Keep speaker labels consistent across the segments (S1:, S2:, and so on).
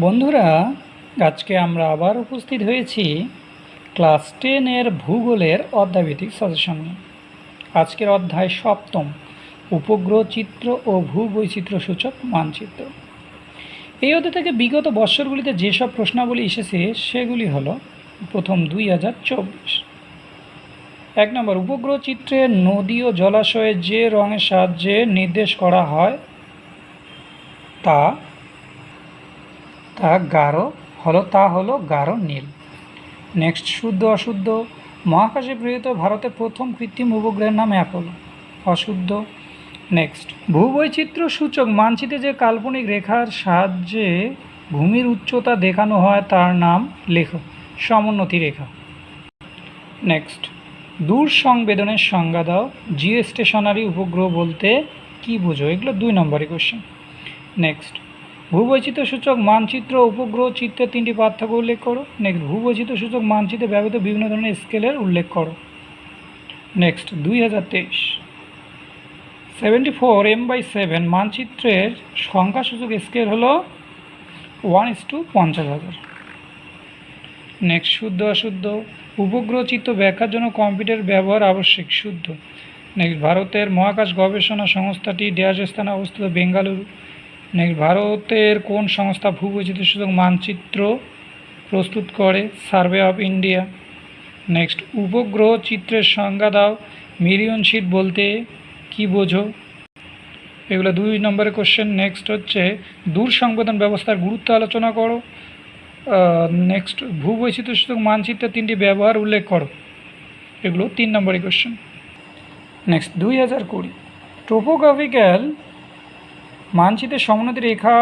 S1: বন্ধুরা, আজকে আমরা আবার উপস্থিত হয়েছি ক্লাস টেনের ভূগোলের অধ্যায়ভিত্তিক সাজেশন আজকের অধ্যায় সপ্তম, উপগ্রহ চিত্র ও ভূবৈচিত্র্য সূচক মানচিত্র। এই অধ্যায় থেকে বিগত বৎসরগুলিতে যেসব প্রশ্নাবলী এসেছে, সেগুলি হলো প্রথম দুই হাজার চব্বিশ। এক নম্বর, উপগ্রহ চিত্রে নদী ও জলাশয়ে যে রঙের সাহায্যে নির্দেশ করা হয়, তা তা গাঢ় হলো, তা হলো গাঢ় নীল। নেক্সট, শুদ্ধ, অশুদ্ধ। মহাকাশে প্রেরিত ভারতের প্রথম কৃত্রিম উপগ্রহের নাম অ্যাপোলো। অশুদ্ধ। নেক্সট, ভূবৈচিত্র্য সূচক মানচিত্রে যে কাল্পনিক রেখার সাহায্যে ভূমির উচ্চতা দেখানো হয়, তার নাম লেখ, সমোন্নতি রেখা। নেক্সট, দূর সংবেদনের সংজ্ঞা দাও জিও স্টেশনারি উপগ্রহ বলতে কি বোঝো? এগুলো দুই নম্বরই কোশ্চেন নেক্সট ভূবৈচিত্র্য সূচক মানচিত্র, উপগ্রহ, চিত্রের তিনটি পার্থক্য উল্লেখ করো। নেক্সট ভূবৈচিত্র্য সূচক মানচিত্রে ব্যবহৃত বিভিন্ন ধরনের স্কেলের উল্লেখ করো। নেক্সট দুই হাজার তেইশ। Seventy four M by seven মানচিত্রের সংখ্যাসূচক স্কেল হলো ওয়ান ইস টু পঞ্চাশ হাজার। নেক্সট শুদ্ধ, অশুদ্ধ। উপগ্রহ চিত্র ব্যাখ্যার জন্য কম্পিউটার ব্যবহার আবশ্যিক, শুদ্ধ। নেক্সট ভারতের মহাকাশ গবেষণা সংস্থাটি ড্যাশ স্থানে অবস্থিত বেঙ্গালুরু। নেক্সট ভারতের কোন সংস্থা ভূবৈচিত্র্য সূচক মানচিত্র প্রস্তুত করে? সার্ভে অফ ইন্ডিয়া নেক্সট উপগ্রহ চিত্রের সংজ্ঞা দাও। মিলিয়ন শিট বলতে কি বোঝো? এগুলো দুই নম্বরের কোশ্চেন নেক্সট হচ্ছে, দূর সংবেদন ব্যবস্থার গুরুত্ব আলোচনা করো। নেক্সট ভূবৈচিত্র্য সূচক মানচিত্রের তিনটি ব্যবহার উল্লেখ করো। এগুলো তিন নম্বরের কোশ্চেন নেক্সট দুই হাজার কুড়ি। টোপোগ্রাফিক্যাল মানচিত্রে সমোন্নতি রেখা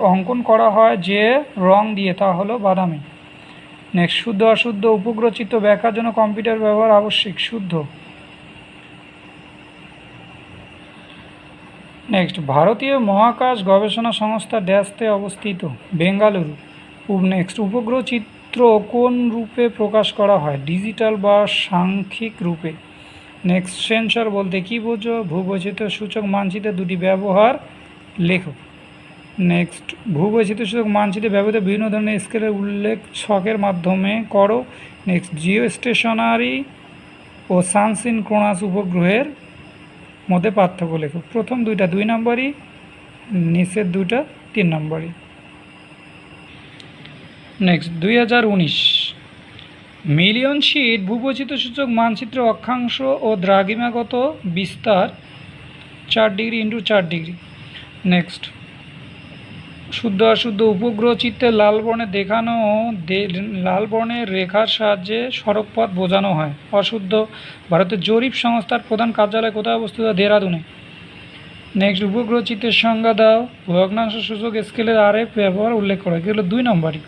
S1: অঙ্কন করা হয় যে রং দিয়ে, তা হলো বাদামি। নেক্সট শুদ্ধ, অশুদ্ধ উপগ্রহ চিত্র ব্যাখ্যার জন্য কম্পিউটার ব্যবহার আবশ্যিক, শুদ্ধ। নেক্সট ভারতীয় মহাকাশ গবেষণা সংস্থা ড্যাশতে অবস্থিত, বেঙ্গালুরু। নেক্সট উপগ্রহ চিত্র কোন রূপে প্রকাশ করা হয়? ডিজিটাল বা সাংখ্যিক রূপে। নেক্সট সেন্সর বলতে কী বোঝো? ভূবৈচিত্র্য সূচক মানচিত্রে দুটি ব্যবহার লেখো। নেক্সট ভূবৈচিত্র্য সূচক মানচিত্রে ব্যবহৃত বিভিন্ন ধরনের স্কেলের উল্লেখ ছকের মাধ্যমে করো। নেক্সট জিও স্টেশনারি ও সানসিন ক্রোনাস উপগ্রহের মধ্যে পার্থক্য লেখো। প্রথম দুইটা দুই নম্বরই, নিচের দুইটা তিন নম্বরই। নেক্সট দুই হাজার উনিশ। মিলিয়ন শিট সূচক মানচিত্র অক্ষাংশ ও দ্রাঘিমাগত বিস্তার চার ডিগ্রি ইন্টু চার ডিগ্রি। নেক্সট। শুদ্ধ অশুদ্ধ উপগ্রহ চিত্রে লাল বর্ণে দেখানো লাল বর্ণের রেখার সাহায্যে সড়কপথ বোঝানো হয়। অশুদ্ধ। ভারতের জরিপ সংস্থার প্রধান কার্যালয় কোথায় অবস্থিত? দেহরাদুনে নেক্সট, উপগ্রহ চিত্রের সংজ্ঞা দাও। ভগ্নাংশ সূচক স্কেলের আরেক ব্যবহার উল্লেখ করা এগুলো দুই নম্বরই।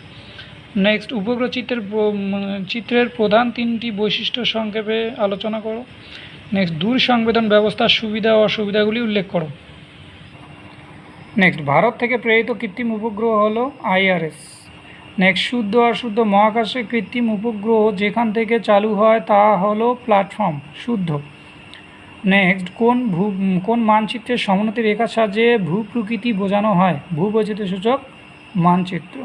S1: নেক্সট উপগ্রহ চিত্রের চিত্রের প্রধান তিনটি বৈশিষ্ট্য সংক্ষেপে আলোচনা করো। নেক্সট দূর সংবেদন ব্যবস্থার সুবিধা ও অসুবিধাগুলি উল্লেখ করো। নেক্সট ভারত থেকে প্রেরিত কৃত্রিম উপগ্রহ হলো আইআরএস। নেক্সট শুদ্ধ অশুদ্ধ মহাকাশে কৃত্রিম উপগ্রহ যেখান থেকে চালু হয় তা হলো প্ল্যাটফর্ম, শুদ্ধ। নেক্সট কোন ভূ কোন মানচিত্রের সমোন্নতি রেখার সাহায্যে ভূপ্রকৃতি বোঝানো হয়? ভূবৈচিত্র্য সূচক মানচিত্র।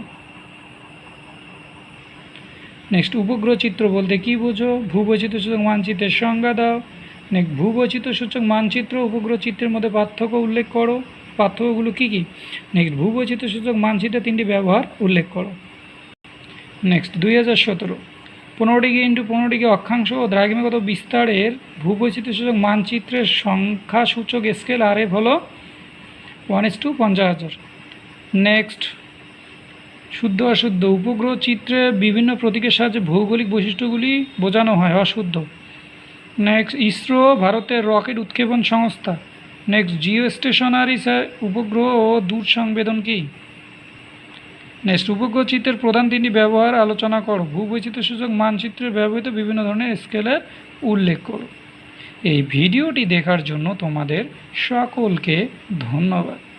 S1: নেক্সট উপগ্রহ চিত্র বলতে কী বোঝো ভূবৈচিত্র সূচক মানচিত্রের সংজ্ঞা দাও নেক্সট ভূবৈচিত্র সূচক মানচিত্র উপগ্রহ চিত্রের মধ্যে পার্থক্য উল্লেখ করো পার্থক্যগুলো কী কী নেক্সট ভূবৈচিত্র সূচক মানচিত্রের তিনটি ব্যবহার উল্লেখ করো নেক্সট দুই হাজার সতেরো। পনেরো ডিগ্রি ইন্টু পনেরো ডিগ্রি অক্ষাংশ ও দ্রাঘিমাগত বিস্তারের ভূবৈচিত্র সূচক মানচিত্রের সংখ্যা সূচক স্কেল আর এফ হলো ওয়ান এস টু পঞ্চাশ হাজার। নেক্সট শুদ্ধ অশুদ্ধ উপগ্রহ চিত্রে বিভিন্ন প্রতীকের সাহায্যে ভৌগোলিক বৈশিষ্ট্যগুলি বোঝানো হয় অশুদ্ধ। নেক্সট ইসরো ভারতের রকেট উৎক্ষেপণ সংস্থা। নেক্সট জিও স্টেশনারি উপগ্রহ ও দূর সংবেদন কি? নেক্সট উপগ্রহ চিত্রের প্রধান তিনটি ব্যবহার আলোচনা করো। ভূবৈচিত্র্য সূচক মানচিত্রে ব্যবহৃত বিভিন্ন ধরনের স্কেলের উল্লেখ করো। এই ভিডিওটি দেখার জন্য তোমাদের সকলকে ধন্যবাদ।